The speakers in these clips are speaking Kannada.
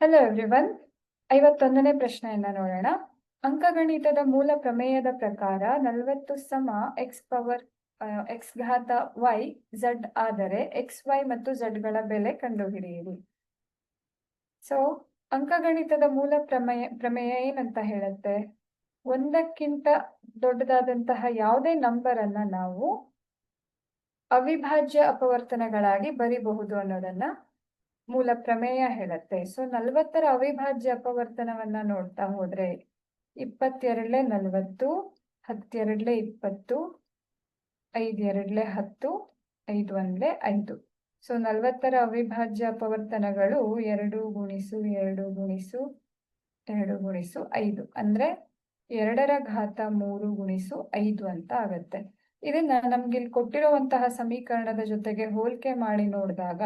ಹಲೋ ಎವ್ರಿವನ್ ಐವತ್ತೊಂದನೇ ಪ್ರಶ್ನೆಯನ್ನ ನೋಡೋಣ. ಅಂಕಗಣಿತದ ಮೂಲ ಪ್ರಮೇಯದ ಪ್ರಕಾರ ನಲವತ್ತು ಸಮ ಎಕ್ಸ್ ಪವರ್ ಎಕ್ಸ್ ಘಾತ ವೈ ಝಡ್ ಆದರೆ ಎಕ್ಸ್ ವೈ ಮತ್ತು ಝಡ್ಗಳ ಬೆಲೆ ಕಂಡುಹಿಡಿಯಿರಿ. ಸೊ ಅಂಕಗಣಿತದ ಮೂಲ ಪ್ರಮೇಯ ಪ್ರಮೇಯ ಏನಂತ ಹೇಳುತ್ತೆ? ಒಂದಕ್ಕಿಂತ ದೊಡ್ಡದಾದಂತಹ ಯಾವುದೇ ನಂಬರ್ ಅನ್ನ ನಾವು ಅವಿಭಾಜ್ಯ ಅಪವರ್ತನಗಳಾಗಿ ಬರಿಬಹುದು ಅನ್ನೋದನ್ನ ಮೂಲ ಪ್ರಮೇಯ ಹೇಳುತ್ತೆ. ಸೊ ನಲ್ವತ್ತರ ಅವಿಭಾಜ್ಯ ಅಪವರ್ತನವನ್ನ ನೋಡ್ತಾ ಹೋದ್ರೆ ಇಪ್ಪತ್ತೆರಡ್ಲೆ ನಲ್ವತ್ತು, ಹತ್ತೆರಡ್ಲೆ ಇಪ್ಪತ್ತು ಐದ್ ಎರಡ್ಲೆ ಹತ್ತು ಐದು ಒಂದ್ಲೆ ಐದು. ಸೊ ನಲ್ವತ್ತರ ಅವಿಭಾಜ್ಯ ಅಪವರ್ತನಗಳು ಎರಡು ಗುಣಿಸು ಎರಡು ಗುಣಿಸು ಎರಡು ಗುಣಿಸು ಐದು. ಅಂದ್ರೆ ಎರಡರ ಘಾತ ಮೂರು ಗುಣಿಸು ಐದು ಅಂತ ಆಗತ್ತೆ. ಇದನ್ನ ನಮ್ಗೆ ಇಲ್ಲಿ ಕೊಟ್ಟಿರುವಂತಹ ಸಮೀಕರಣದ ಜೊತೆಗೆ ಹೋಲಿಕೆ ಮಾಡಿ ನೋಡಿದಾಗ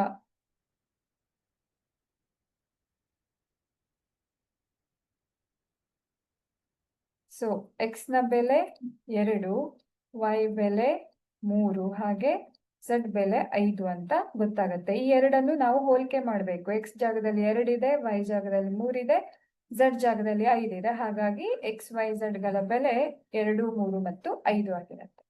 ಸೊ ಎಕ್ಸ್ನ ಬೆಲೆ ಎರಡು ವೈ ಬೆಲೆ ಮೂರು, ಹಾಗೆ ಝಡ್ ಬೆಲೆ ಐದು ಅಂತ ಗೊತ್ತಾಗುತ್ತೆ. ಈ ಎರಡನ್ನು ನಾವು ಹೋಲಿಕೆ ಮಾಡಬೇಕು. ಎಕ್ಸ್ ಜಾಗದಲ್ಲಿ ಎರಡಿದೆ ವೈ ಜಾಗದಲ್ಲಿ ಮೂರಿದೆ ಝಡ್ ಜಾಗದಲ್ಲಿ ಐದಿದೆ ಹಾಗಾಗಿ ಎಕ್ಸ್ ವೈ ಝಡ್ಗಳ ಬೆಲೆ ಎರಡು, ಮೂರು ಮತ್ತು ಐದು ಆಗಿರುತ್ತೆ.